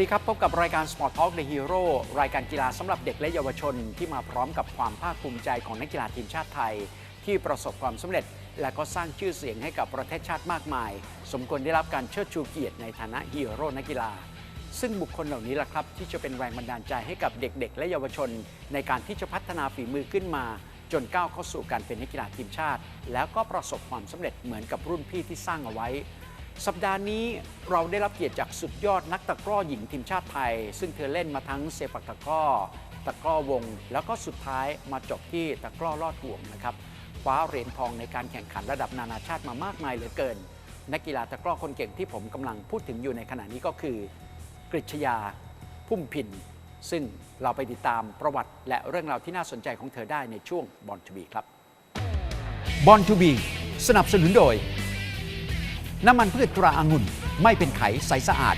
ดีครับ พบกับรายการ Sport Talk The Hero รายการกีฬาสำหรับเด็กและเยาวชนที่มาพร้อมกับความภาคภูมิใจของนักกีฬาทีมชาติไทย ที่ประสบความสำเร็จ และก็สร้างชื่อเสียงให้กับประเทศชาติมากมาย สมควรได้รับการเชิดชูเกียรติในฐานะฮีโร่นักกีฬา ซึ่งบุคคลเหล่านี้แหละครับ ที่จะเป็นแรงบันดาลใจให้กับเด็ก ๆ และเยาวชน ในการที่จะพัฒนาฝีมือขึ้นมา จนก้าวเข้าสู่การเป็นนักกีฬาทีมชาติ แล้วก็ประสบความสำเร็จเหมือนกับรุ่นพี่ที่สร้างเอาไว้ สัปดาห์นี้เราได้รับเกียรติจากสุดยอดนักตะกร้อหญิงทีมชาติไทย ซึ่งเธอเล่นมาทั้งเซปักตะกร้อ ตะกร้อวง แล้วก็สุดท้ายมาจบที่ตะกร้อลอดห่วงนะครับคว้าเหรียญทองในการแข่งขันระดับนานาชาติมามากมายเหลือเกิน นักกีฬาตะกร้อคนเก่งที่ผมกำลังพูดถึงอยู่ในขณะนี้ก็คือกฤษยาพุ่มพินซึ่งเราไปติดตามประวัติ และเรื่องราวที่น่าสนใจของเธอได้ในช่วงบอลทูบีครับบอลทูบีสนับสนุนโดย น้ำมันพืชตราอางุ่น ไม่เป็นไขใสสะอาด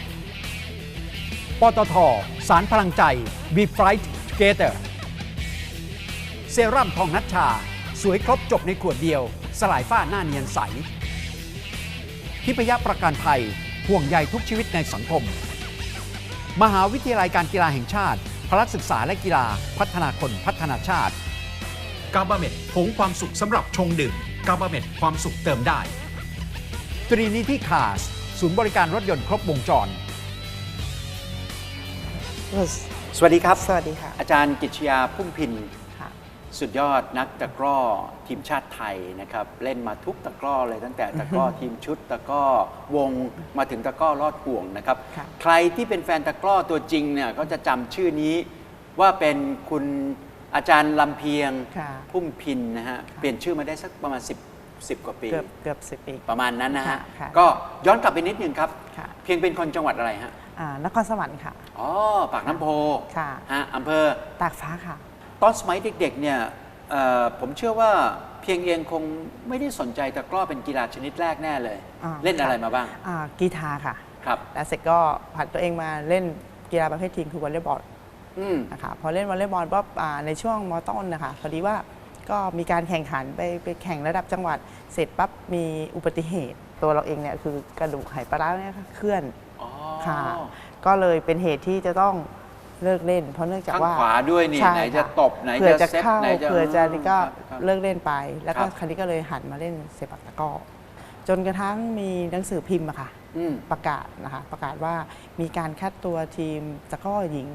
ปตท สารพลังใจ We Fight Together เซรั่มทองนัชชา สวยครบจบในขวดเดียว สลายฝ้าหน้าเนียนใสทิพยประกันภัยห่วงใยทุกชีวิตในสังคม มหาวิทยาลัยการกีฬาแห่งชาติ พละศึกษาและกีฬาพัฒนาคนพัฒนาชาติ กาบาเม็ดผงความสุขสำหรับชงดื่มกาบาเม็ดความสุขเติมได้ ตรีนิติคาสศูนย์บริการรถยนต์ครบวงจร สวัสดีครับ สวัสดีค่ะ อาจารย์กิจยาพุ่มพินค่ะ สุดยอดนักตะกร้อทีมชาติไทยนะครับ เล่นมาทุกตะกร้อเลยตั้งแต่ตะกร้อทีมชุดตะกร้อวงมาถึงตะกร้อลอดห่วงนะครับ ค่ะ ใครที่เป็นแฟนตะกร้อตัวจริงเนี่ยก็จะจำชื่อนี้ว่าเป็นคุณอาจารย์ลำเพียง ค่ะ พุ่มพินนะฮะค่ะเปลี่ยนชื่อมาได้สักประมาณ 10 10 กว่าปี เกือบเกือบสิบปี ประมาณนั้นนะฮะ ค่ะค่ะ ก็ย้อนกลับไปนิดนึงครับ ค่ะเพียงเป็นคนจังหวัดอะไรฮะ อ่านครสวรรค์ค่ะ อ๋อ ปากน้ำโพค่ะ ฮะอำเภอ ตากฟ้าค่ะ ตอนสมัยเด็กๆเนี่ยเอ่อผมเชื่อว่าเพียงเองคงไม่ได้สนใจตะกร้อเป็นกีฬาชนิดแรกแน่เลย อ่า เล่นอะไรค่ะมาบ้างอ่ากีฬาค่ะ ครับ แล้วเสร็จก็ผันตัวเองมาเล่นกีฬาประเภททีมคือวอลเลย์บอลอืม นะคะพอเล่นวอลเลย์บอลปั๊บอ่าในช่วงมต้นนะคะพอดีว่า ก็มีการแข่งขันไปไปแข่งระดับจังหวัด เสร็จปั๊บมีอุบัติเหตุ ตัวเราเองเนี่ยคือกระดูกไหปลาร้าเนี่ยเคลื่อนอ๋อค่ะ ก็เลยเป็นเหตุที่จะต้องเลิกเล่น เพราะเนื่องจากข้างว่าขวาด้วยนี่ใช่ไหนจะค่ตบไหนเผื่อจะจะเซตเข้าไหนจะ เผื่อจะนี่ก็ครับเลิกเล่นไป แล้วก็ครับ ครั้นี้ก็เลยหันมาเล่นเซปักตะกร้อจนกระทั่งมีหนังสือพิมพ์อะค่ะ อืม ประกาศนะคะประกาศว่ามีการคัดตัวทีมตะกร้อหญิง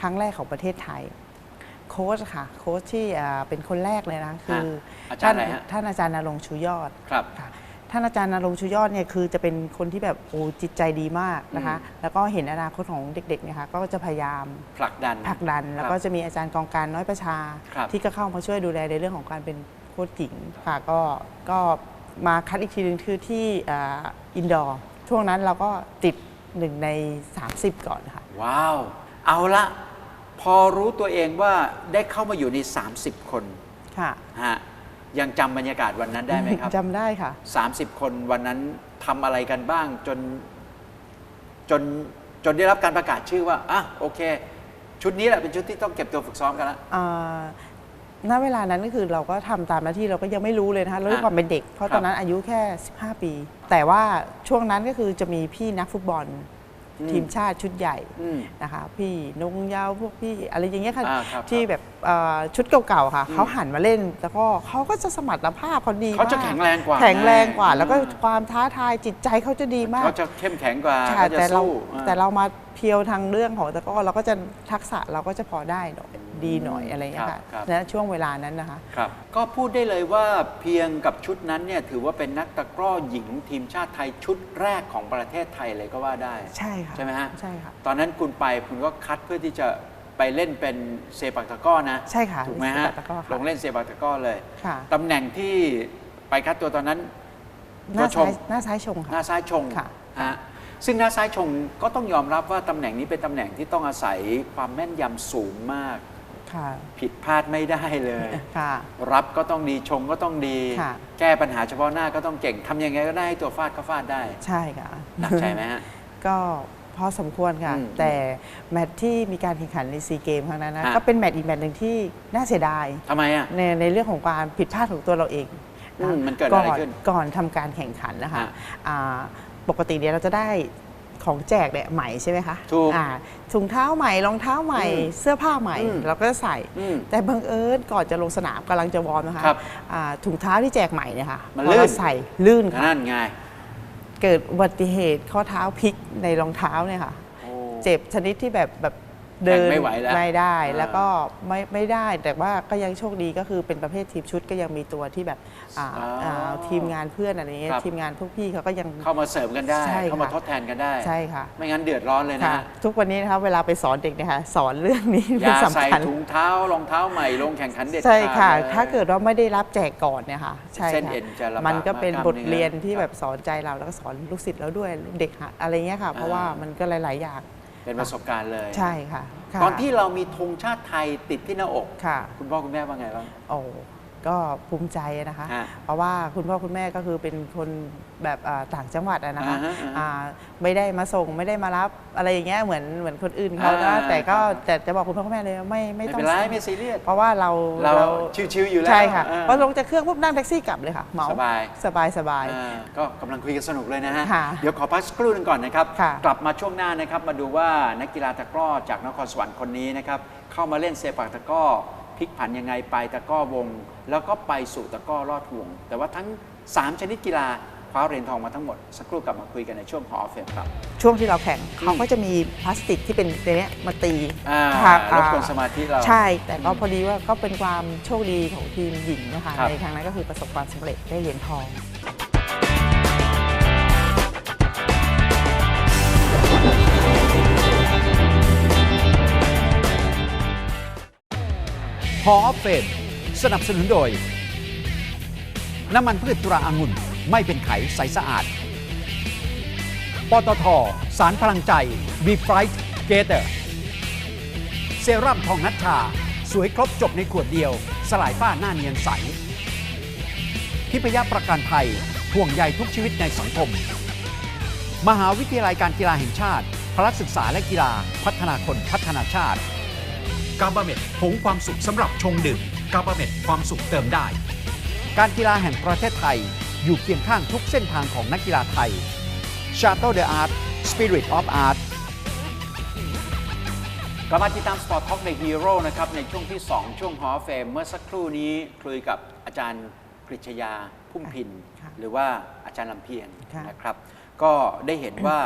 ครั้งแรกของประเทศไทย โค้ชค่ะโค้ชที่อ่าเป็นคนแรกเลยนะคืออาจารย์อะไรฮะท่านอาจารย์นรงค์ชูยอดครับค่ะท่านอาจารย์นรงค์ชูยอดเนี่ยคือจะเป็นคนที่แบบโอ้จิตใจดีมากนะคะ แล้วก็เห็นอนาคตของเด็กๆเนี่ยค่ะก็จะพยายามผลักดันผลักดัน แล้วก็จะมีอาจารย์กองการน้อยประชาครับที่ก็เข้ามาช่วยดูแลในเรื่องของการเป็นโค้ชหญิงค่ะก็ก็มาคัดอีกทีหนึงคือที่อินดอร์ช่วงนั้นเราก็ติดหนึ่งใน 30 ก่อนค่ะ ว้าว เอาละ พอรู้ตัวเองว่าได้เข้ามาอยู่ใน 30 คนค่ะฮะยังจำบรรยากาศวันนั้นได้ไหมครับจำได้ค่ะ 30 คนวันนั้นทำอะไรกันบ้างจนจนจนได้รับการประกาศชื่อว่าอะโอเค ชุดนี้แหละเป็นชุดที่ต้องเก็บตัวฝึกซ้อมกันแล้วอ่าณเวลานั้นก็คือเราก็ทำตามหน้าที่เราก็ยังไม่รู้เลยนะคะเราด้วยอะความเป็นเด็ก เพราะครับตอนนั้นอายุแค่ 15 ปี แต่ว่าช่วงนั้นก็คือจะมีพี่นักฟุตบอลอืม ทีมชาติชุดใหญ่อืมนะคะ พี่นงยาวพวกพี่อะไรอย่างเงี้ยค่ะอ่าครับที่แบบเอ่อชุดเก่าๆค่ะอืมเขาหันมาเล่น แล้วก็เขาก็จะสมรรถภาพเขาดีเขาจะมแข็งแรงกว่า แข็งแรงกว่าไงแล้วก็อ่าความท้าทายจิตใจเขาจะดีมากเขาจะเข้มแข็งกว่าใช่เขาจะแต่เราสู้อ่แต่เรามาเพียวทางเรื่องของตะกร้อเราก็จะทักษะเราก็จะพอได้หน่อย ดีหน่อยอะไรอย่างเงี้ยค่ะครับ นะช่วงเวลานั้นนะคะ ครับ ก็พูดได้เลยว่าเพียงกับชุดนั้นเนี่ยถือว่าเป็นนักตะกร้อหญิงทีมชาติไทยชุดแรกของประเทศไทยเลยก็ว่าได้ ใช่ค่ะใช่ไหมฮะ ใช่ค่ะ ตอนนั้นคุณไปคุณก็คัดเพื่อที่จะไปเล่นเป็นเซปักตะกร้อนะใช่ค่ะถูกไหมเซฮะปักตะกร้อค่ะ ลงเล่นเซปักตะกร้อเลยค่ะตำแหน่งที่ไปคัดตัวตอนนั้น หน้าตัวชซ้ายงหน้าซ้ายชงหน้าค่ะซ้ายชงค่ะ ฮะซึ่งหน้าซ้ายชงก็ต้องยอมรับว่าตำแหน่งนี้เป็นตำแหน่งที่ต้องอาศัยความแม่นยำสูงมาก ค่ะ ผิดพลาดไม่ได้เลย ค่ะ รับก็ต้องดีชงก็ต้องดี ค่ะ แก้ปัญหาเฉพาะหน้าก็ต้องเก่งทำยังไงก็ได้ให้ตัวฟาดก็ฟาดได้ใช่ค่ะ หนักใจไหมฮะ ก็พอสมควรค่ะ อืมแต่แมตช์ที่มีการแข่งขันในซีเกมครั้งนั้นนะฮะ ก็เป็นแมตช์อีกแมตช์หนึ่งที่น่าเสียดาย ทำไมอะ ในในเรื่องของการผิดพลาดของตัวเราเองอืมมันเกิดก่อะไรอนขึ้นก่อนทำการแข่งขันนะคะฮะอ่าปกติเนี่ยเราจะได้ ของแจกเนี่ยใหม่ใช่ไหมคะถูกอ่าถุงเท้าใหม่รองเท้าใหม่อืมเสื้อผ้าใหม่อืมเราก็จะใส่อืมแต่บังเอิญก่อนจะลงสนามกำลังจะวอร์มนะคะครับอ่าถุงเท้าที่แจกใหม่เนี่ยค่ะมันพอลื่นเราใส่ลื่นค่ะนั่นไงเกิดอุบัติเหตุข้อเท้าพลิกในรองเท้าเนี่ยค่ะโอ้เจ็บชนิดที่แบบแบบ เดินแข่งไม่ไหวแล้วไม่ได้อ่าแล้วก็ไม่ไม่ได้แต่ว่าก็ยังโชคดีก็คือเป็นประเภททีมชุดก็ยังมีตัวที่แบบอ่าอ๋ออ่าทีมงานเพื่อนอะไรเงี้ยครับทีมงานพวกพี่เขาก็ยังเข้ามาเสริมกันได้ใช่เข้ามาค่ะทดแทนกันได้ใช่ค่ะ ไม่งั้นเดือดร้อนเลยนะค่ะฮะทุกวันนี้นะคะเวลาไปสอนเด็กเนะคะสอนเรื่องนี้อเป็นย่าสำใส่คัญถุงเท้ารองเท้าใหม่ลงแข่งขันเด็ดใช่ค่ะขดลยถ้าเกิดว่าไม่ได้รับแจกก่อนเนี่ยค่ะใช่เส้นค่ะเอ็นจะลำบากมันก็เป็นมากกบล้ามทเนื้อเรียนที่ครับแบบสอนใจเราแล้วก็สอนลูกศิษย์เราด้วยเด็กหัดอะไรเงี้ยค่ะ เพราะอ่าว่ามันก็หลาย ๆ อย่าง เป็นประสบการณ์เลยใช่ค่ะค่ะตอนที่เรามีธงชาติไทยติดที่หน้าอก ค่ะ คุณพ่อคุณแม่ว่าไงบ้าง โอ้ ก็ภูมิใจนะคะฮะเพราะว่าคุณพ่อคุณแม่ก็คือเป็นคนแบบอ่าต่างจังหวัดอะนะคะอ่าฮะอ่าฮะอ่าไม่ได้มาส่งไม่ได้มารับอะไรอย่างเงี้ยเหมือนเหมือนคนอื่นเขาอ่า นะแต่ก็ครับแต่จะบอกคุณพ่อคุณแม่เลยว่าไม่ไม่ไม่ต้องเป็นไรไม่ซีเรียส เพราะว่าเราเราชิวๆอยู่แล้วใช่ค่ะอ่า พอลงจากเครื่องปุ๊บนั่งแท็กซี่กลับเลยค่ะเหมาสบายสบายสบาย อ่าก็กำลังคุยกันสนุกเลยนะฮะ ค่ะเดี๋ยวขอพักสักครู่หนึงก่อนนะครับ ค่ะ กลับมาช่วงหน้านะครับ มาดูว่านักกีฬาตะกร้อจากนครสวรรค์คนนี้นะครับ เข้ามาเล่นเซปักตะกร้อ พลิกผันยังไงไปตะกร้อวง แล้วก็ไปสู่ตะกร้อลอดห่วง แต่ว่าทั้ง 3 ชนิดกีฬาคว้าเหรียญทองมาทั้งหมด สักครู่กลับมาคุยกันในช่วงหอเฟมครับ ช่วงที่เราแข่งเขาก็จะมีพลาสติกที่เป็นตัวเนี้ยมาตีอ่าค่ะรบกวนสมาธิเรา ใช่ แต่ก็พอดีว่าก็เป็นความโชคดีของทีมหญิงนะคะครับในครั้งนั้นก็คือประสบความสำเร็จได้เหรียญทอง หอเฟมสนับสนุนโดย น้ำมันพืชตราอางุ่นไม่เป็นไขใสสะอาด ปตท สารพลังใจบีไฟท์เกเตอร์เซรั่มทองนัชชา สวยครบจบในขวดเดียว สลายฝ้าหน้าเนียนใส ทิพยประกันภัยห่วงใยทุกชีวิตในสังคม มหาวิทยาลัยการกีฬาแห่งชาติพละศึกษาและกีฬาพัฒนาคนพัฒนาชาติ กาบาเม็ดผงความสุขสำหรับชงดื่มกาบาเม็ดความสุขเติมได้ การกีฬาแห่งประเทศไทย อยู่เคียงข้างทุกเส้นทางของนักกีฬาไทย Shuttle the Art Spirit of Art กลับมาติดตาม Sport Talk ใน Hero นะครับ ในช่วงที่ 2 ช่วงฮอเฟมเมื่อสักครู่นี้คุยกับอาจารย์กฤษยาพุ่มพินค่ะหรือว่าอาจารย์ลำเพียงค่ะนะครับ ก็ได้เห็นว่า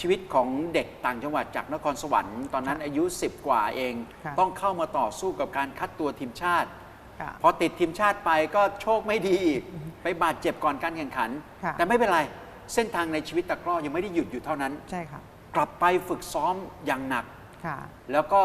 ชีวิตของเด็กต่างจังหวัดจากนครสวรรค์ตอนนั้นอายุ 10 กว่าเอง ค่ะต้องเข้ามาต่อสู้กับการคัดตัวทีมชาติ ค่ะพอติดทีมชาติไปก็โชคไม่ดีอีกไปบาดเจ็บก่อนการแข่งขัน ค่ะ แต่ไม่เป็นไร เส้นทางในชีวิตตะกร้อยังไม่ได้หยุดอยู่เท่านั้น ใช่ค่ะกลับไปฝึกซ้อมอย่างหนัก ค่ะ แล้วก็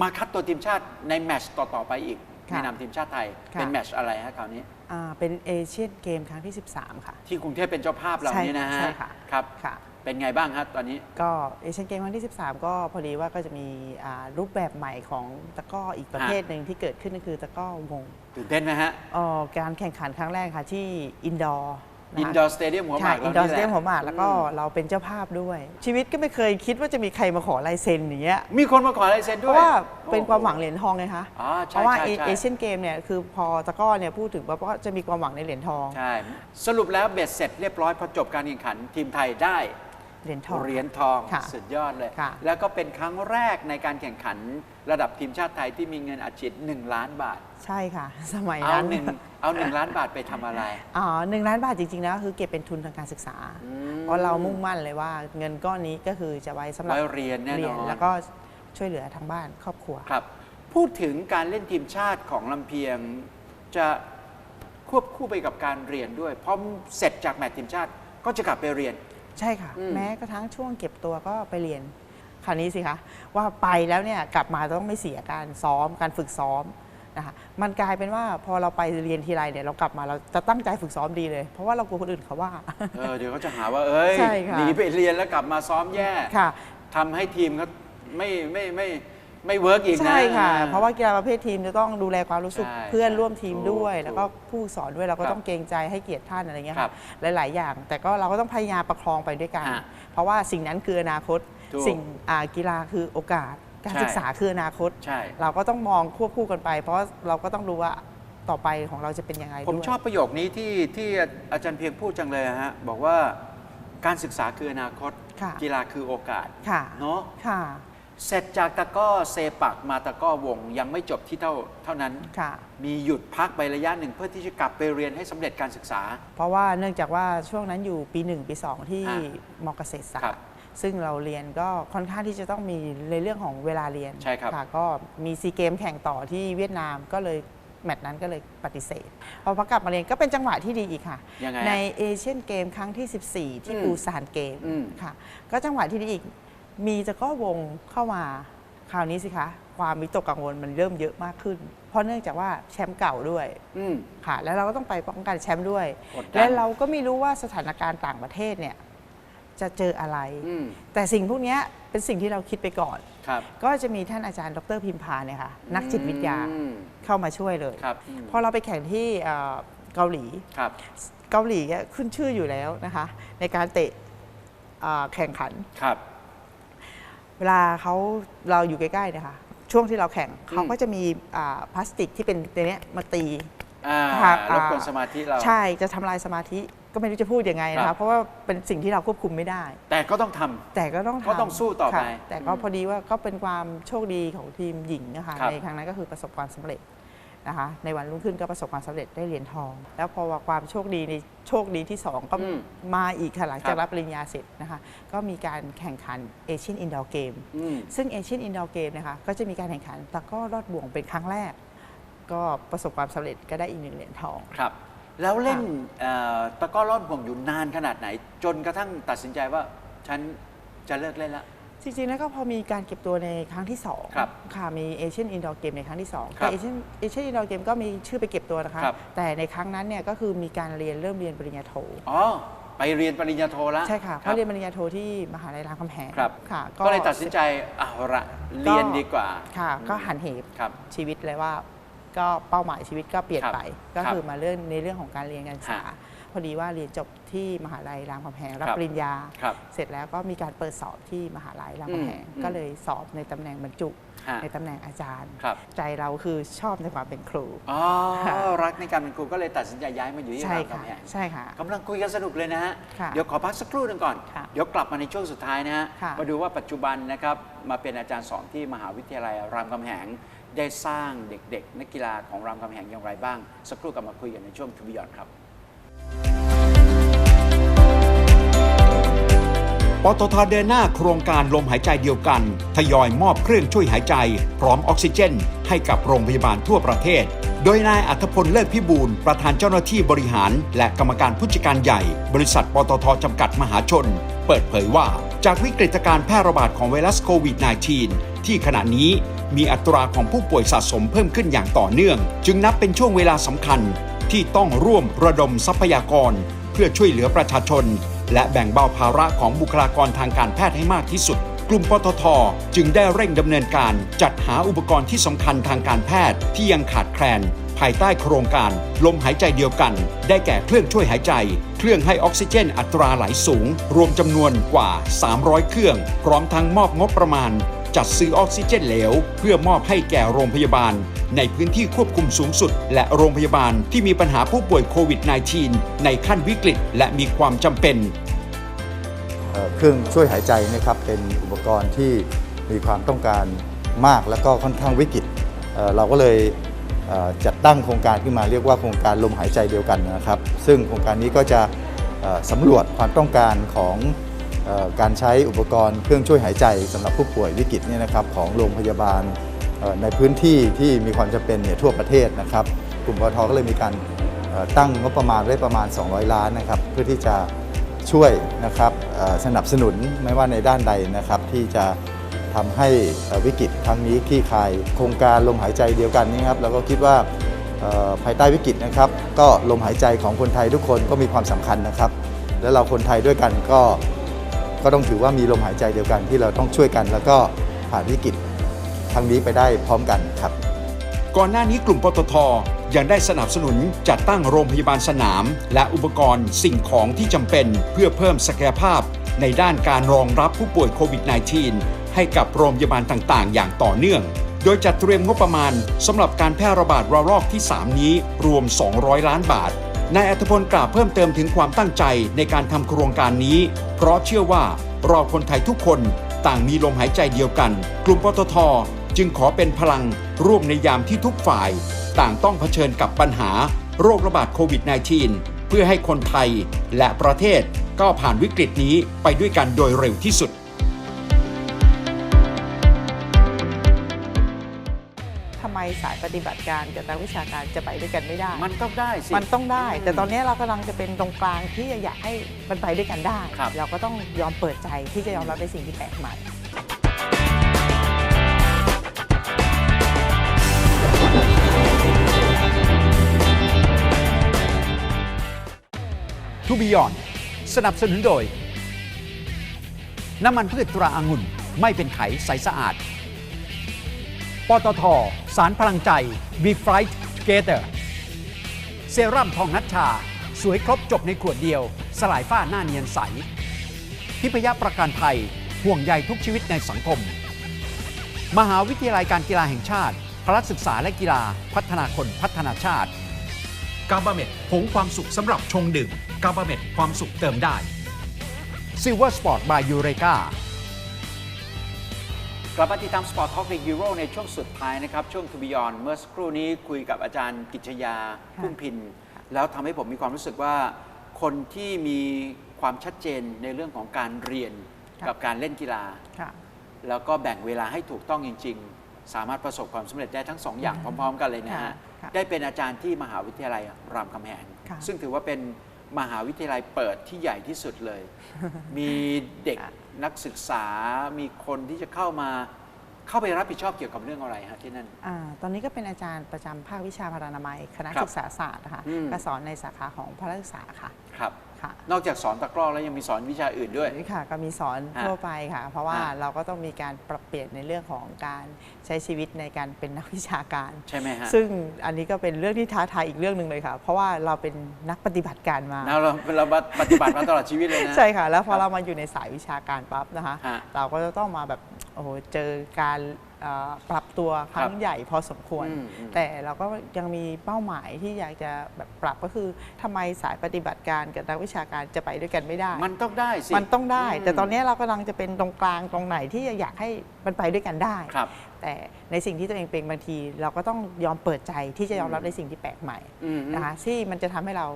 มาคัดตัวทีมชาติในแมตช์ต่อ ๆ ไปอีกในค่ะนามทีมชาติไทย ค่ะ เป็นแมตช์อะไรฮะคราวนี้ อ่าเป็นเอเชียนเกมครั้งที่ 13 ค่ะ ที่กรุงเทพเป็นเจ้าภาพเราใช่นี่นะฮะใช่ค่ะ ครับ ค่ะ เป็นไงบ้างครับตอนนี้ ก็เอเชียนเกมครั้งที่ 13 ก็พอดีว่าก็จะมีอ่ารูปแบบใหม่ของตะกร้ออีกประเภทหนึ่งที่เกิดขึ้นก็คือตะกร้อวงตื่นเต้นไหมฮะ เอ่อการแข่งขันครั้งแรกค่ะที่อินดอร์อินดอร์สเตเดียมหัวหใช่มากอิเรานดอร์สนี่แหเตละเดียมหัวหมากแล้วก็อืมเราเป็นเจ้าภาพด้วย ชีวิตก็ไม่เคยคิดว่าจะมีใครมาขอลายเซ็นอย่างเงี้ย มีคนมาขอลายเซ็นเพด้วย ราะว่าเป็นโอ้โความหวังเหรียญทองไงคะอ๋อใช่เพราะว่าใช่ใช่ เอเชียนเกมเนี่ยคือพอตะกร้อเนี่ยพูดถึงว่าก็จะมีความหวังในเหรียญทอง ใช่ สรุปแล้วเบ็ดเสร็จเรียบร้อยพอจบการแข่งขันทีมไทยได้ เหรียญทองเหรียญทองค่ะสุดยอดเลย ค่ะ แล้วก็เป็นครั้งแรกในการแข่งขันระดับทีมชาติไทยที่มีเงินอัดฉีด1ล้านบาท ใช่ค่ะ สมัยเอานั้นหนึ่งเอาหนึ่งล้านบาทไปทำอะไร อ๋อหนึ่งล้านบาทจริงๆแล้วคือเก็บเป็นทุนทางการศึกษา อืม เพราะเรามุ่งมั่นเลยว่าเงินก้อนนี้ก็คือจะไว้สำหรับไว้เรียนแน่นอนเรียนแล้วก็ช่วยเหลือทางบ้านครอบครัว ครับ พูดถึงการเล่นทีมชาติของลำเพียงจะควบคู่ไปกับการเรียนด้วยพอเสร็จจากแมตช์ทีมชาติก็จะกลับไปเรียน ใช่ค่ะ อืม แม้กระทั่งช่วงเก็บตัวก็ไปเรียนคราวนี้สิคะว่าไปแล้วเนี่ยกลับมาต้องไม่เสียการซ้อมการฝึกซ้อมนะคะมันกลายเป็นว่าพอเราไปเรียนทีไรเนี่ยเรากลับมาเราจะตั้งใจฝึกซ้อมดีเลย เพราะว่าเรากลัวคนอื่นเขาว่า เออเดี๋ยวเขาจะหาว่า เอ้ยใช่ค่ะ หนีไปเรียนแล้วกลับมาซ้อมแย่ค่ะ ทำให้ทีมเขาไม่ไม่ไม่ไม่ เวิร์กอีกนะ ใช่ค่ะ เพราะว่ากีฬาประเภททีมจะต้องดูแลความรู้สึกใช่เพื่อนร่วมทีมถูกด้วย ถูกแล้วก็ผู้สอนด้วยเราก็ครับต้องเกรงใจให้เกียรติท่านอะไรเงี้ยครัค่ะบหลาย ๆ อย่าง แต่ก็เราก็ต้องพยายามประคองไปด้วยกัน ฮะเพราะว่าสิ่งนั้นคืออนาคต ถูกสิ่งอ่ากีฬาคือโอกาส การใช่ ศึกษาคืออนาคต ใช่ เราก็ต้องมองควบคู่กันไป เพราะเราก็ต้องรู้ว่าต่อไปของเราจะเป็นยังไงผมด้วย ชอบประโยคนี้ที่ที่อาจารย์เพียงพูดจังเลยอะฮะ บอกว่าการศึกษาคืออนาคต ค่ะ กีฬาคือโอกาสค่ะ เนาะ ค่ะ เสร็จจากตะกร้อเซปักมาตะกร้อวงยังไม่จบที่เท่าเท่านั้นค่ะ มีหยุดพักไประยะหนึ่งเพื่อที่จะกลับไปเรียนให้สำเร็จการศึกษา เพราะว่าเนื่องจากว่าช่วงนั้นอยู่ปี 1 ปี 2 ที่อ่มอเกษตรศาครัสตบร์ซึ่งเราเรียนก็ค่อนข้างที่จะต้องมีในเรื่องของเวลาเรียนใช่ครับะก็มีซีเกมแข่งต่อที่เวียดนามก็เลยแมตช์นั้นก็เลยปฏิเสธพอพอกลับมาเรียนก็เป็นจังหวะที่ดีอีกค่ะ ยังไงในฮะเอเชียนเกมครั้งที่ 14 ที่อืมปูซานเกมอืม ค่ะ ก็จังหวะที่ดีอีก มีจะก็วงเข้ามาคราวนี้สิคะ ความวิตกกังวลมันเริ่มเยอะมากขึ้น เพราะเนื่องจากว่าแชมป์เก่าด้วยอืม ค่ะ แล้วเราก็ต้องไปป้องกันแชมป์ด้วย กดดัน และเราก็ไม่รู้ว่าสถานการณ์ต่างประเทศเนี่ยจะเจออะไร อืมแต่สิ่งพวกเนี้ยเป็นสิ่งที่เราคิดไปก่อน ครับ ก็จะมีท่านอาจารย์ดรพิมพาเนี่ยค่ะนักจิตวิทยาอืมเข้ามาช่วยเลยครับอืมพอเราไปแข่งที่เอ่อเกาหลี ครับ เกาหลีเนี่ยขึ้นชื่ออยู่แล้วนะคะ ในการเตะเอ่อแข่งขัน ครับเวลาเขาเราอยู่ใกล้ๆเนี่ยค่ะ ช่วงที่เราแข่งเขาก็จะมีอ่าพลาสติกที่เป็นในเนี้ยมาตี อ่าค่ะ รบกวนสมาธิเรา ใช่จะทำลายสมาธิก็ไม่รู้จะพูดยังไงนะครัคะบ เพราะว่าเป็นสิ่งที่เราควบคุมไม่ได้ แต่ก็ต้องทำ แต่ก็ต้องก็ทำต้องสู้ต่อไปค่ะแต่ก็อืมพอดีว่าก็เป็นความโชคดีของทีมหญิงนะคะครับ ในครั้งนั้นก็คือประสบความสำเร็จ นะคะในวันรุ่งขึ้นก็ประสบความสำเร็จได้เหรียญทอง แล้วพอว่าความโชคดีในโชคดีที่ 2 ก็อืมมาอีกค่ะหลังจากครับ รับปริญญาเสร็จนะคะก็มีการแข่งขันเอเชียนอินดอร์เกม อืม ซึ่งเอเชียนอินดอร์เกมนะคะก็จะมีการแข่งขันตะกร้อรอดบ่วงเป็นครั้งแรก ก็ประสบความสำเร็จก็ได้อีกหนึ่งเหรียญทอง ครับ แล้วเล่นเอ่อตะกร้อรอดห่วงอยู่นานขนาดไหน จนกระทั่งตัดสินใจว่า ฉันจะเลิกเล่นละ จริงๆแล้วก็พอมีการเก็บตัวในครั้งที่สองครับค่ะมีเอเชียนอินดอร์เกมในครั้งที่สองครับแต่เอเชียนเอเชียนอินดอร์เกมก็มีชื่อไปเก็บตัวนะคะ ครับ แต่ในครั้งนั้นเนี่ยก็คือมีการเรียนเริ่มเรียนปริญญาโท อ๋อ ไปเรียนปริญญาโทแล้วใช่ค่ะเพรับราะเรียนปริญญาโทที่มหาลัยรามคำแหงครับ ค่ะก็เลยตัดสินใจเอาละเรียนดีกว่าค่ะ ก็หันเหครับ ชีวิตเลยว่า ก็เป้าหมายชีวิตก็เปลี่ยนครับไป ก็ครับคือมาเรื่องในเรื่องของการเรียนการศึกษาฮะ พอดีว่าเรียนจบที่มหาลัยรามคำแหงรับครับปริญญาครับเสร็จแล้วก็มีการเปิดสอบที่มหาลัยรามคำแหงอืมก็เลยสอบในตำแหน่งบรรจุฮะในตำแหน่งอาจารย์ครับใจเราคือชอบในความเป็นครูอ๋อค่ะรักในการเป็นครูก็เลยตัดสินใจย้ายมาอยู่ที่ใช่รามค่ะคำแหงใช่ค่ะกำลังคุยกันสนุกเลยนะฮะค่ะเดี๋ยวขอพักสักครู่หนึ่งก่อนค่ะเดี๋ยวกลับมาในช่วงสุดท้ายนะฮะค่ะมาดูว่าปัจจุบันนะครับมาเป็นอาจารย์สอนที่มหาวิทยาลัยรามคำแหงได้สร้างเด็กๆ นักกีฬาของรามคำแหงอย่างไรบ้าง สักครู่กลับมาคุยกันในช่วงทูบิยอนครับ ปตทเดินหน้าโครงการลมหายใจเดียวกัน ทยอยมอบเครื่องช่วยหายใจ พร้อมออกซิเจน ให้กับโรงพยาบาลทั่วประเทศ โดยนายอัธพลเลิศพิบูลประธานเจ้าหน้าที่บริหาร และกรรมการผู้จัดการใหญ่ บริษัทปตทจำกัดมหาชน เปิดเผยว่า จากวิกฤตการแพร่ระบาดของไวรัสโควิด -19 ที่ขณะนี้มีอัตราของผู้ป่วยสะสมเพิ่มขึ้นอย่างต่อเนื่อง จึงนับเป็นช่วงเวลาสำคัญที่ต้องร่วมระดมทรัพยากร เพื่อช่วยเหลือประชาชน และแบ่งเบาภาระของบุคลากรทางการแพทย์ให้มากที่สุด กลุ่มปตท จึงได้เร่งดำเนินการจัดหาอุปกรณ์ที่สำคัญทางการแพทย์ที่ยังขาดแคลน ภายใต้โครงการ ลมหายใจเดียวกัน ได้แก่เครื่องช่วยหายใจ เครื่องให้ออกซิเจนอัตราไหลสูง รวมจำนวนกว่า 300 เครื่อง พร้อมทั้งมอบงบประมาณ จัดซื้อออกซิเจนเหลว เพื่อมอบให้แก่โรงพยาบาล ในพื้นที่ควบคุมสูงสุด และโรงพยาบาลที่มีปัญหาผู้ป่วยโควิด -19 ในขั้นวิกฤต และมีความจำเป็น เครื่องช่วยหายใจนะครับเป็นอุปกรณ์ที่มีความต้องการมากแล้วก็ค่อนข้างวิกฤตเเราก็เลยเจัดตั้งโครงการขึ้นมาเรียกว่าโครงการลมหายใจเดียวกันนะครับ ซึ่งโครงการนี้ก็จะสำรวจความต้องการของ การใช้อุปกรณ์เครื่องช่วยหายใจสำหรับผู้ป่วยวิกฤตเนี่ยนะครับของโรงพยาบาลในพื้นที่ที่มีความจำเป็นเนี่ยทั่วประเทศนะครับ กลุ่มปทก็เลยมีการตั้งงบประมาณไว้ประมาณ 200 ล้านนะครับ เพื่อที่จะช่วยนะครับสนับสนุนไม่ว่าในด้านใดนะครับ ที่จะทำให้วิกฤตครั้งนี้คลี่คลายโครงการลมหายใจเดียวกันนี้ครับเราก็คิดว่าภายใต้วิกฤตนะครับ ก็ลมหายใจของคนไทยทุกคนก็มีความสำคัญนะครับ และเราคนไทยด้วยกันก็ ก็ต้องถือว่ามีลมหายใจเดียวกันที่เราต้องช่วยกัน แล้วก็ผ่านวิกฤตครั้งนี้ไปได้พร้อมกันครับ ก่อนหน้านี้กลุ่มปตทยังได้สนับสนุนจัดตั้งโรงพยาบาลสนาม และอุปกรณ์สิ่งของที่จำเป็นเพื่อเพิ่มศักยภาพ ในด้านการรองรับผู้ป่วยโควิด -19 ให้กับโรงพยาบาลต่างๆ อย่างต่อเนื่อง โดยจัดเตรียมงบประมาณสำหรับการแพร่ระบาดระลอกที่ 3 นี้รวม 200 ล้านบาท นายอัธพลกล่าวเพิ่มเติมถึงความตั้งใจในการทำโครงการนี้ เพราะเชื่อว่าเรอคนไทยทุกคนต่างมีลมหายใจเดียวกัน กลุ่มปตทจึงขอเป็นพลังร่วมในยามที่ทุกฝ่าย ต่างต้องเผชิญกับปัญหาโรคระบาดโควิด -19 เพื่อให้คนไทยและประเทศก้าวผ่านวิกฤตนี้ไปด้วยกันโดยเร็วที่สุด สายปฏิบัติการกับนักวิชาการจะไปด้วยกันไม่ได้ มันต้องได้สิ มันต้องได้ แต่ตอนนี้เรากำลังจะเป็นตรงกลางที่อยากให้มันไปด้วยกันได้ ครับ เราก็ต้องยอมเปิดใจที่จะยอมรับในสิ่งที่แปลกใหม่ ทูบิยอนสนับสนุนโดย น้ำมันพืชตราอางุ่น ไม่เป็นไขใสสะอาด ปตท สารพลังใจ Be Fright Together เซรั่มทองนัชชา สวยครบจบในขวดเดียว สลายฝ้าหน้าเนียนใส ทิพยประกันภัยห่วงใยทุกชีวิตในสังคม มหาวิทยาลัยการกีฬาแห่งชาติ พละศึกษาและกีฬาพัฒนาคนพัฒนาชาติ กาบาเมดผงความสุขสำหรับชงดื่มกาบาเมดความสุขเติมได้ Silver Sport by Eureka ก ลับมาติดตาม Sport Talk ใน Euro ในช่วงสุดท้ายนะครับ ช่วง To Beyond เมื่อสักครู่นี้คุยกับอาจารย์กิจยาพุ่มพิน แล้วทำให้ผมมีความรู้สึกว่าคนที่มีความชัดเจนในเรื่องของการเรียนครับกับการเล่นกีฬาค่ะแล้วก็แบ่งเวลาให้ถูกต้องจริง ๆ สามารถประสบความสำเร็จได้ทั้งสองอย่างพร้อม ๆ กันเลยนะฮะค่ะค่ะได้เป็นอาจารย์ที่มหาวิทยาลัยรามคำแหงค่ะซึ่งถือว่าเป็น มหาวิทยาลัยเปิดที่ใหญ่ที่สุดเลย มีเด็กค่ะนักศึกษา มีคนที่จะเข้ามา เข้าไปรับผิดชอบเกี่ยวกับเรื่องอะไรฮะที่นั่นอ่าตอนนี้ก็เป็นอาจารย์ประจำภาควิชาพารานามัย คณะครับศึกษาศาสตร์นะคะอืม ก็สอนในสาขาของพละศึกษาค่ะ ครับค่ะนอกจากสอนตะกร้อแล้วยังมีสอนวิชาอื่นด้วย นี่ค่ะก็มีสอนฮะทั่วไปค่ะ เพราะว่าฮะ เราก็ต้องมีการปรับเปลี่ยนในเรื่องของการใช้ชีวิตในการเป็นนักวิชาการ ใช่ไหมฮะซึ่งอันนี้ก็เป็นเรื่องที่ท้าทายอีกเรื่องหนึ่งเลยค่ะ เพราะว่าเราเป็นนักปฏิบัติการมาเราเราเราปฏิบัติมาตลอดชีวิตเลยนะ ใช่ค่ะ แล้วพครัอบเรามาอยู่ในสายวิชาการปั๊บนะคะ ฮะเราก็จะต้องมาแบบโอ้โหเจอการเอ่อปรับตัวครั้ครังบใหญ่พอสมควร อืมอืม แต่เราก็ยังมีเป้าหมายที่อยากจะแบบปรับก็คือทำไมสายปฏิบัติการกับนักวิชาการจะไปด้วยกันไม่ได้ มันต้องได้สิ มันต้องได้มแต่ตอนนี้เรากำลังจะเป็นตรงกลางตรงไหนที่อยากให้มันไปด้วยกันได้ ครับ แต่ในสิ่งที่ตัวเองเป็นบางที เราก็ต้องยอมเปิดใจที่จะยอมรับอืมในสิ่งที่แปลกใหม่อืม นะคะที่มันจะทำให้เรา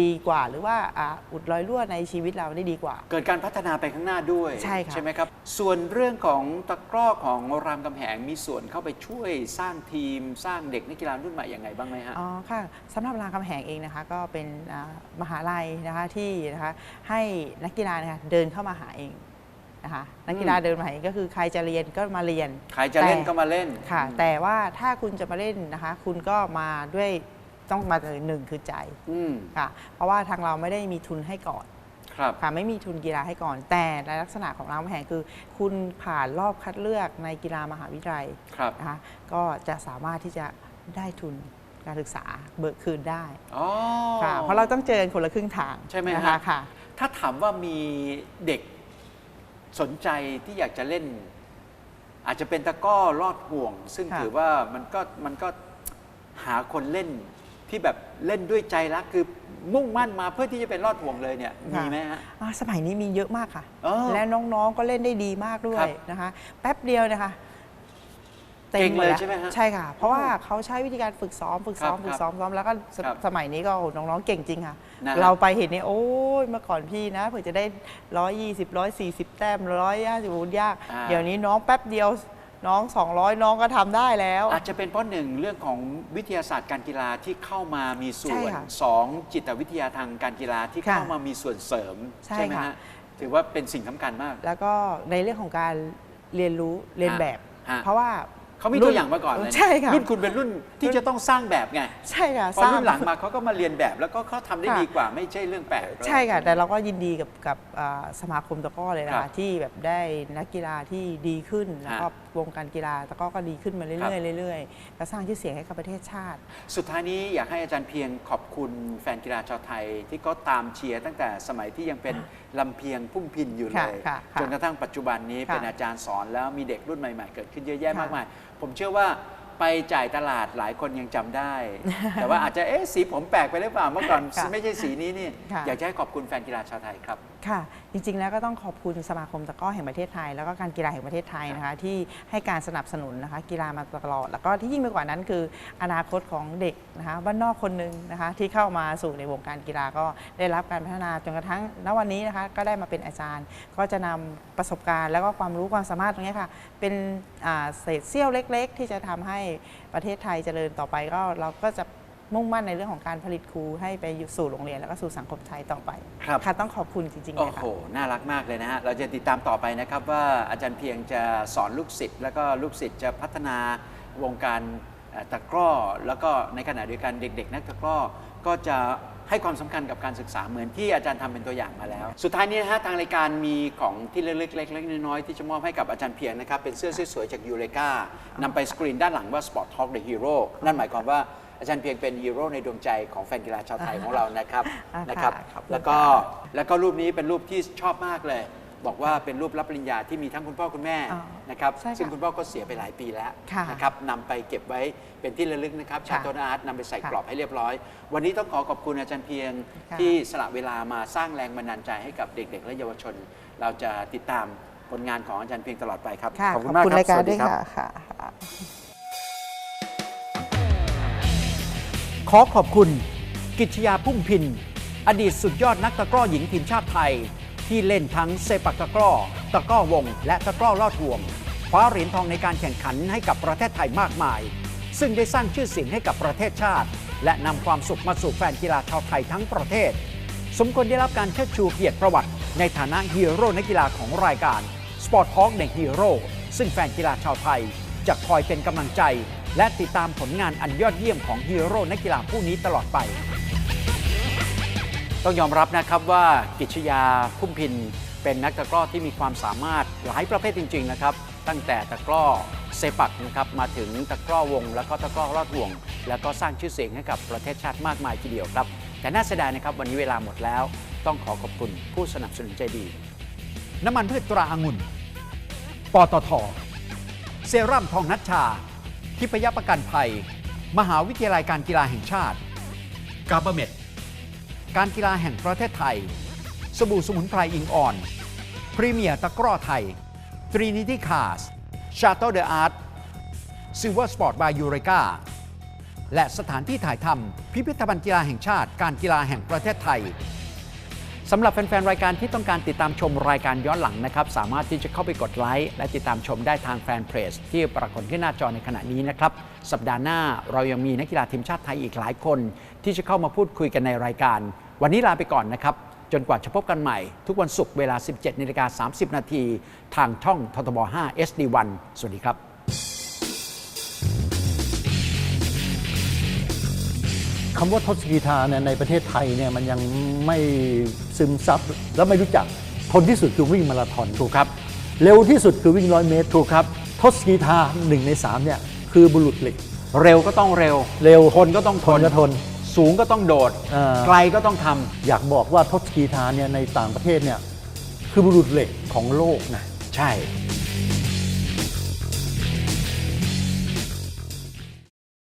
ดีกว่า หรือว่าอ่าอุดรอยรั่วในชีวิตเราได้ดีกว่า เกิดการพัฒนาไปข้างหน้าด้วยใช่ค่ะใช่ไหมครับ ส่วนเรื่องของตะกร้อของรามคำแหงมีส่วนเข้าไปช่วยสร้างทีม สร้างเด็กนักกีฬารุ่นใหม่ยังไงบ้างไหมฮะ อ๋อค่ะสำหรับรามคำแหงเองนะคะก็เป็นอ่ามหาลัยนะคะที่นะคะให้นักกีฬานะคะเดินเข้ามาหาเองนะคะนักกีฬาอืม เดินมาหาเองก็คือใครจะเรียนก็มาเรียน ใครจะเล่นแต่ ก็มาเล่นค่ะอืมแต่ว่าถ้าคุณจะมาเล่นนะคะ คุณก็มาด้วย ต้องมาเลยหนึ่งคือใจอืมค่ะ เพราะว่าทางเราไม่ได้มีทุนให้ก่อน ครับ ค่ะไม่มีทุนกีฬาให้ก่อน แต่ในลักษณะของรามคำแหงคือ คุณผ่านรอบคัดเลือกในกีฬามหาวิทยาลัยครับ นะคะก็จะสามารถที่จะได้ทุนการศึกษาเบิกคืนได้อ๋อ ค่ะเพราะเราต้องเจอกันคนละครึ่งทางใช่ไหมนะฮะ คะค่ะ ถ้าถามว่ามีเด็กสนใจที่อยากจะเล่น อาจจะเป็นตะกร้อลอดห่วง ซึ่งค่ะ ถือว่ามันก็มันก็หาคนเล่น ที่แบบเล่นด้วยใจรักคือมุ่งมั่นมาเพื่อที่จะเป็นลอดห่วงเลยเนี่ยมีไหมฮะ อ่าสมัยนี้มีเยอะมากค่ะอ๋อและน้องๆก็เล่นได้ดีมากด้วครัยบนะคะ แป๊บเดียวนะคะเก่งเลยดแวใช่ไหมฮะใช่ค่ะ เพราะว่าเขาใช้วิธีการฝึกซ้อม ฝึกซ้อมครับฝึกซ้อมซ้อมแล้วก็สครับสมัยนี้ก็โอ้โหน้องๆเก่งจริงค่ะ นะฮะเราไปเห็นเนี่ยโอ้ยเมื่อก่อนพี่นะเผื่อจะได้ร้อยยี่สิบร้อยสี่สิบแต้มร้อยห้าสิบยาก อ่า เดี๋ยวนี้น้องแป๊บเดียว น้อง 200 น้องก็ทำได้แล้ว อาจจะเป็นเพราะหนึ่งเรื่องของวิทยาศาสตร์การกีฬาที่เข้ามามีส่ใช่วนค่ะสองจิตวิทยาทางการกีฬาที่ค่ะเข้ามามีส่วนเสริมใช่ไหมค่ะ ฮะถือว่าเป็นสิ่งสำคัญมาก แล้วก็ในเรื่องของการเรียนรู้เรียนแบบ ฮะ เพราะว่า เขามีตัวอย่างมาก่อนเลยนะใช่ค่ะ รุ่นคุณเป็นรุ่นที่จะต้องสร้างแบบไงใช่ค่ะพอรุ่นหลังมาเขาก็มาเรียนแบบ แล้วก็เขาทำได้ค่ะ ดีกว่าไม่ใช่เรื่องแปลกใช่ค่ะแต่เราก็ยินดีกับกับอ่าสมาคมตะกร้อเลยนะครัคะบที่แบบได้นักกีฬาที่ดีขึ้นแล้วก็ฮะ วงการกีฬาตะกร้อก็ดีขึ้นมาครัเรื่บอยๆเรื่อยๆและสร้างชื่อเสียงให้กับประเทศชาติ สุดท้ายนี้อยากให้อาจารย์เพียงขอบคุณแฟนกีฬาชาวไทยที่ก็ตามเชียร์ตั้งแต่สมัยที่ยังเป็นลำเพียงพุ่มพินอยู่เลค่ะยค่ะค่ะจนกระทั่งปัจจุบันนี้ค่ะเป็นอาจารย์สอนแล้วมีเด็กรุ่นใหม่ๆเกิดขึ้นเยอะแยะค่ะมากมาย ผมเชื่อว่าไปจ่ายตลาดหลายคนยังจำได้ แต่ว่าอาจจะเอ๊ะสีผมแปลกไปหรือเปล่าเมื่อก่อนค่ะไม่ใช่สีนี้นี่ค่ะ อยากจะให้ขอบคุณแฟนกีฬาชาวไทยครับ ค่ะ จริงๆ แล้วก็ต้องขอบคุณสมาคมตะกร้อแห่งประเทศไทย แล้วก็การกีฬาแห่งประเทศไทยนะคะ ที่ให้การสนับสนุนนะคะ กีฬามาตลอด แล้วก็ที่ยิ่งไปกว่านั้นคือ อนาคตของเด็กนะคะบ้านนอกคนหนึ่งนะคะ ที่เข้ามาสู่ในวงการกีฬาก็ได้รับการพัฒนาจนกระทั่งณวันนี้นะคะ ก็ได้มาเป็นอาจารย์ ก็จะนำประสบการณ์ แล้วก็ความรู้ความสามารถตรงนี้ค่ะ เป็นอ่าเศษเสี้ยวเล็ก ๆ ที่จะทำให้ประเทศไทยเจริญต่อไปก็เราก็จะ มุ่งมั่นในเรื่องของการผลิตครูให้ไปอยู่สู่โรงเรียนแล้วก็สู่สังคมไทยต่อไปครับค่ะต้องขอบคุณจริงๆเลโอ้ยค่ะโห น่ารักมากเลยนะฮะ เราจะติดตามต่อไปนะครับว่าอาจารย์เพียงจะสอนลูกศิษย์แล้วก็ลูกศิษย์จะพัฒนาวงการเอ่อตะกร้อ แล้วก็ในขณะเดียวกันเด็ก ๆ นักตะกร้อก็จะให้ความสำคัญกับการศึกษาเหมือนที่อาจารย์ทำเป็นตัวอย่างมาแล้ว สุดท้ายนี้นะฮะทางรายการมีของที่เล็กๆเล็กๆน้อยๆที่จะมอบให้กับอาจารย์เพียงนะครับเป็นเสื้อสวยๆจากยูเรกานำไปสกรีนด้านหลังว่า Sport Talk the Hero นั่นหมายความว่า อาจารย์เพียงเป็นฮีโร่ในดวงใจของแฟนกีฬาชาวไทยของเรานะครับอ่าค่ะนะครับ ขอบคุณแล้วก็ค่ะแล้วก็รูปนี้เป็นรูปที่ชอบมากเลย บอกว่าเป็นรูปรับปริญญาที่มีทั้งคุณพ่อคุณแม่อ๋อนะครับใช่ค่ะซึ่งคุณพ่อก็เสียไปหลายปีแล้วค่ะนะครับนำไปเก็บไว้เป็นที่ระลึกนะครับชาค่ะโตอาร์ตนำไปใส่ค่ะกรอบให้เรียบร้อย วันนี้ต้องขอขอบคุณอาจารย์เพียงค่ะ ที่สละเวลามาสร้างแรงบันดาลใจให้กับเด็ก ๆ และเยาวชน เราจะติดตามผลงานของอาจารย์เพียงตลอดไปครับค่ะขอบคุณมากครับรายการสวัสด้ดีวยครับ ค่ะค่ะ ขอขอบคุณ กิจยาพุ่มพิน อดีตสุดยอดนักตะกร้อหญิงทีมชาติไทย ที่เล่นทั้งเซปักตะกร้อ ตะกร้อวง และตะกร้อลอดห่วงคว้าเหรียญทองในการแข่งขันให้กับประเทศไทยมากมาย ซึ่งได้สร้างชื่อเสียงให้กับประเทศชาติ และนำความสุขมาสู่แฟนกีฬาชาวไทยทั้งประเทศ สมควรได้รับการเชิดชูเกียรติประวัติในฐานะฮีโร่นักกีฬาของรายการ Sport Talk ในฮีโร่ซึ่งแฟนกีฬาชาวไทยจะคอยเป็นกำลังใจ และติดตามผลงานอันยอดเยี่ยมของฮีโร่นักกีฬาผู้นี้ตลอดไป ต้องยอมรับนะครับว่ากิจยาพุ่มพินเป็นนักตะกร้อที่มีความสามารถหลายประเภทจริง ๆ นะครับ ตั้งแต่ตะกร้อเซปักนะครับมาถึงตะกร้อวง แล้วก็ตะกร้อรอดห่วง แล้วก็สร้างชื่อเสียงให้กับประเทศชาติมากมายทีเดียวครับ แต่น่าเสียดายนะครับวันนี้เวลาหมดแล้ว ต้องขอขอบคุณผู้สนับสนุนใจดี น้ำมันพืชตราองุ่น ปตท เซรั่มทองนัชชา ทิพยประกันภัย มหาวิทยาลัยการกีฬาแห่งชาติกาบเม็ดการกีฬาแห่งประเทศไทย สบู่สมุนไพรอิงอ่อน พรีเมียร์ตะกร้อไทย ทรีนิตี้คาร์สชาโตเดอะอาร์ตซิลเวอร์สปอร์ตบายยูเรกาและสถานที่ถ่ายทำพิพิธภัณฑ์กีฬาแห่งชาติ การกีฬาแห่งประเทศไทย สำหรับแฟน ๆ รายการที่ต้องการติดตามชมรายการย้อนหลังนะครับ สามารถที่จะเข้าไปกดไลค์และติดตามชมได้ทางแฟนเพจที่ปรากฏขึ้นหน้าจอในขณะนี้นะครับ สัปดาห์หน้าเรายังมีนักกีฬาทีมชาติไทยอีกหลายคน ที่จะเข้ามาพูดคุยกันในรายการ วันนี้ลาไปก่อนนะครับ จนกว่าจะพบกันใหม่ ทุกวันศุกร์เวลา 17นาฬิกา30 นาทีทางช่องททบ 5 SD1 สวัสดีครับ คำว่าทศกีทาเนี่ยในประเทศไทยเนี่ยมันยังไม่ซึมซับและไม่รู้จักทนที่สุดคือวิ่งมาราธอนถูกครับ เร็วที่สุดคือวิ่งร้อยเมตรถูกครับ ทศกีทาหนึ่งในสามเนี่ยคือบุรุษเหล็ก เร็วก็ต้องเร็ว เร็วทนก็ต้องททนก็ทน สูงก็ต้องโดดเอ่อไกลก็ต้องทำอยากบอกว่าทศกีทาเนี่ยในต่างประเทศเนี่ยคือบุรุษเหล็กของโลกนะใช่